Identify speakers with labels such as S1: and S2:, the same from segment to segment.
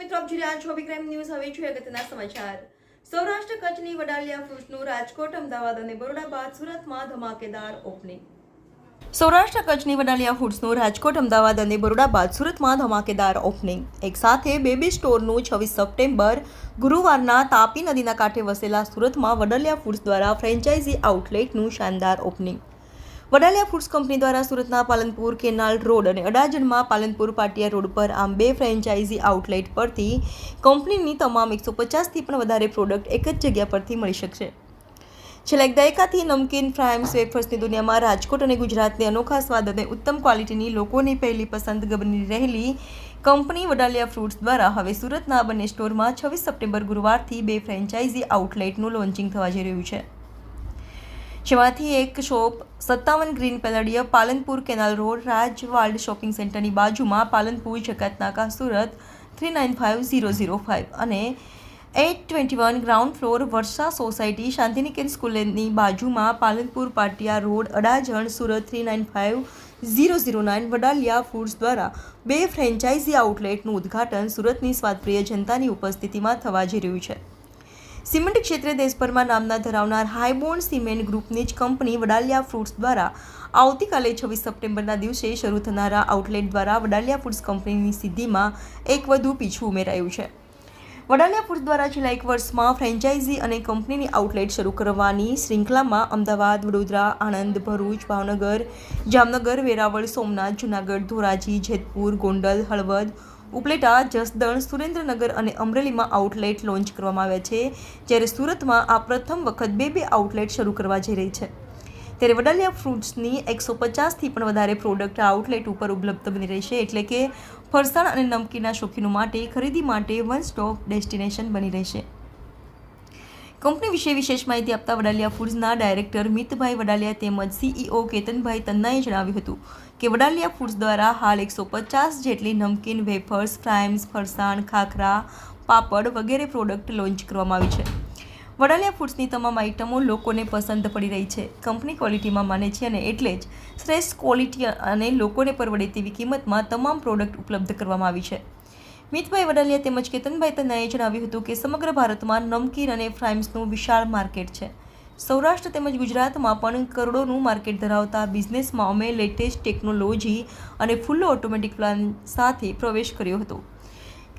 S1: મિત્રો, આપ જોઈ રહ્યા છો વિક્રમ ન્યૂઝ. હવે જોઈએ અગત્યના સમાચાર. સૌરાષ્ટ્ર કચ્છની વડાલિયા ફ્રૂટનું રાજકોટ, અમદાવાદ અને બરોડા બાદ સુરતમાં ધમાકેદાર ઓપનિંગ. સૌરાષ્ટ્ર કચ્છની વડાલિયા ફૂડ્સનું રાજકોટ, અમદાવાદ અને બરોડા બાદ સુરતમાં ધમાકેદાર ઓપનિંગ. એક સાથે બેબી સ્ટોરનું છવ્વીસ સપ્ટેમ્બર ગુરુવારના તાપી નદીના કાંઠે વસેલા સુરતમાં વડાલિયા ફૂડ્સ દ્વારા ફ્રેન્ચાઇઝી આઉટલેટનું શાનદાર ઓપનિંગ. વડાલિયા ફૂડ્સ કંપની દ્વારા સુરતના પાલનપુર કેનાલ રોડ અને અડાજણમાં પાલનપુર પાટિયા રોડ પર આમ બે ફ્રેન્ચાઇઝી આઉટલેટ પરથી કંપનીની તમામ એકસો પચાસથી પણ વધારે પ્રોડક્ટ એક જ જગ્યા પરથી મળી શકશે. છેલ્લા એક દાયકાથી નમકીન ફ્રાઇમ્સ વેફર્સની દુનિયામાં રાજકોટ અને ગુજરાતની અનોખા સ્વાદ અને ઉત્તમ ક્વોલિટીની લોકોની પહેલી પસંદ બની રહેલી કંપની વડાલિયા ફ્રૂટ્સ દ્વારા હવે સુરતના બંને સ્ટોરમાં છવ્વીસ સપ્ટેમ્બર ગુરુવારથી બે ફ્રેન્ચાઇઝી આઉટલેટનું લોન્ચિંગ થવા જઈ રહ્યું છે. જેમાંથી એક શોપ સત્તાવન green palladium Palanpur canal road Raj world shopping સેન્ટરની બાજુમાં Palanpur Jakatnaka Surat three nine five zero zero five અને eight twenty one ground floor Varsha society Shantiniketan સ્કૂલની બાજુમાં Palanpur Patiya road, Adajan, Surat three nine five zero zero nine, Vadalia foods દ્વારા બે franchise આઉટલેટનું ઉદ્ઘાટન સુરતની સ્વાદપ્રિય જનતાની ઉપસ્થિતિમાં થવા જઈ રહ્યું છે. સિમેન્ટ ક્ષેત્રે દેશભરમાં નામના ધરાવનાર હાઈબોન્ડ સિમેન્ટ ગ્રુપની જ કંપની વડાલિયા ફ્રૂટ્સ દ્વારા આવતીકાલે છવ્વીસ સપ્ટેમ્બરના દિવસે શરૂ થનારા આઉટલેટ દ્વારા વડાલિયા ફૂડ્સ કંપનીની સિદ્ધિમાં એક વધુ પીછું ઉમેરાયું છે. વડાલિયા ફૂડ્સ દ્વારા છેલ્લા એક વર્ષમાં ફ્રેન્ચાઇઝી અને કંપનીની આઉટલેટ શરૂ કરવાની શ્રૃંખલામાં અમદાવાદ, વડોદરા, આણંદ, ભરૂચ, ભાવનગર, જામનગર, વેરાવળ, સોમનાથ, જૂનાગઢ, ધોરાજી, જેતપુર, ગોંડલ, હળવદ ઉપલેટા, જસદણ, સુરેન્દ્રનગર અને અમરેલીમાં આઉટલેટ લોન્ચ કરવામાં આવ્યા છે, જ્યારે સુરતમાં આ પ્રથમ વખત બે બે આઉટલેટ શરૂ કરવા જઈ રહી છે. ત્યારે વડાલિયા ફ્રૂટ્સની એકસો પચાસથી પણ વધારે પ્રોડક્ટ આઉટલેટ ઉપર ઉપલબ્ધ બની રહેશે એટલે કે ફરસાણ અને નમકીનના શોખીનો માટે ખરીદી માટે વન સ્ટોપ ડેસ્ટિનેશન બની રહેશે કંપની વિશે વિશેષ માહિતી આપતા વડાલિયા ફૂડ્સના ડાયરેક્ટર મિતભાઈ વડાલિયા તેમજ સીઈઓ કેતનભાઈ તન્નાએ જણાવ્યું હતું કે વડાલિયા ફૂડ્સ દ્વારા હાલ એકસો પચાસ જેટલી નમકીન, વેફર્સ, ફ્રાઇમ્સ, ફરસાણ, ખાખરા, પાપડ વગેરે પ્રોડક્ટ લોન્ચ કરવામાં આવી છે. વડાલિયા ફૂડ્સની તમામ આઇટમો લોકોને પસંદ પડી રહી છે. કંપની ક્વોલિટીમાં માને છે અને એટલે જ શ્રેષ્ઠ ક્વોલિટી અને લોકોને પરવડે તેવી કિંમતમાં તમામ પ્રોડક્ટ ઉપલબ્ધ કરવામાં આવી છે. મિતભાઈ વડાલિયા તેમજ કેતનભાઈ તન્નાએ જણાવ્યું હતું કે સમગ્ર ભારતમાં નમકીન અને ફ્રાઇમ્સનું વિશાળ માર્કેટ છે. સૌરાષ્ટ્ર તેમજ ગુજરાતમાં પણ કરોડોનું માર્કેટ ધરાવતા બિઝનેસમાં અમે લેટેસ્ટ ટેકનોલોજી અને ફૂલ ઓટોમેટિક પ્લાન સાથે પ્રવેશ કર્યો હતો.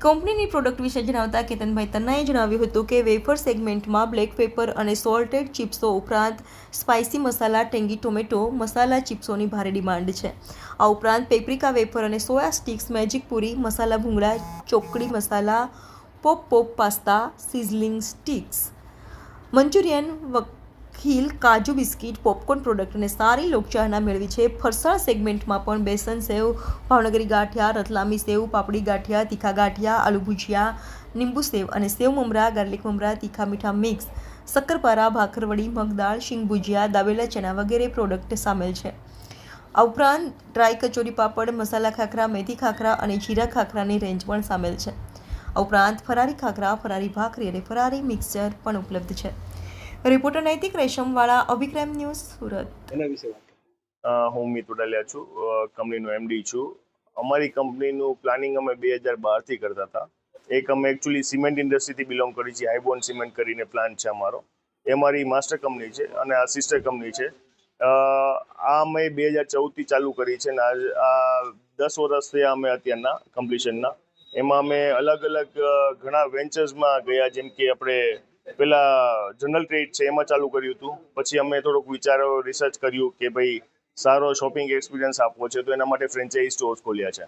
S1: કંપનીની પ્રોડક્ટ વિશે જણાવતા કેતનભાઈ તન્નાએ જણાવ્યું હતું કે વેફર સેગમેન્ટમાં બ્લેક પેપર અને સોલ્ટેડ ચિપ્સો ઉપરાંત સ્પાઇસી મસાલા, ટેંગી ટોમેટો, મસાલા ચિપ્સોની ભારે ડિમાન્ડ છે. આ ઉપરાંત પેપ્રિકા વેફર અને સોયા સ્ટિક્સ, મેજિક પૂરી, મસાલા ભૂંગળા, ચોકડી મસાલા, pop pop pasta, sizzling sticks. Manchurian ખીલ, કાજુ બિસ્કિટ, પોપકોર્ન પ્રોડક્ટને સારી લોકચાહના મેળવી છે. ફરસાણ સેગમેન્ટમાં પણ બેસન સેવ, ભાવનગરી ગાંઠિયા, રતલામી સેવ, પાપડી ગાંઠિયા, તીખા ગાંઠિયા, આલુ ભુજિયા લીંબુ સેવ અને સેવ મમરા, ગાર્લિક મમરા, તીખા મીઠા મિક્સ, શક્કરપારા, ભાખરવડી, મગદાળ, શીંગ ભુજિયા, દાબેલા ચણા વગેરે પ્રોડક્ટ સામેલ છે. આ ઉપરાંત ડ્રાય કચોરી પાપડ, મસાલા ખાખરા, મેથી ખાખરા અને જીરા ખાખરાની રેન્જ પણ સામેલ છે. આ ઉપરાંત ફરારી ખાખરા, ફરારી ભાખરી અને ફરારી મિક્સચર પણ ઉપલબ્ધ છે. રિપોર્ટર નૈતિક રેશમવાળા, અભિક્રમ ન્યૂઝ સુરત.
S2: એના વિશે વાત
S3: હું મિત ઉડાલિયા છું. કંપનીનો એમડી છું. અમારી કંપનીનું પ્લાનિંગ અમે બે હજાર બારથી કરતા હતા. એક અમે એકચ્યુઅલી સિમેન્ટ ઇન્ડસ્ટ્રીથી બિલોંગ કરી છીએ. આઈબોન સિમેન્ટ કરીને પ્લાન્ટ છે અમારો. એ મારી માસ્ટર કંપની છે અને આ સિસ્ટર કંપની છે. આ અમે બે હજાર ચૌદથી ચાલુ કરી છે અને આ દસ વર્ષ થયા અમે અત્યારના કમ્પ્લીશનના એમાં અમે અલગ અલગ ઘણા વેન્ચર્સમાં ગયા. જેમ કે આપણે પેલા જનરલ ટ્રેડ છે, એમાં ચાલુ કર્યું હતું. પછી અમે થોડોક વિચારો રિસર્ચ કર્યું કે ભાઈ સારો શોપિંગ એક્સપિરિયન્સ આપવો છે, તો એના માટે ફ્રેન્ચાઇઝ સ્ટોર્સ ખોલ્યા છે.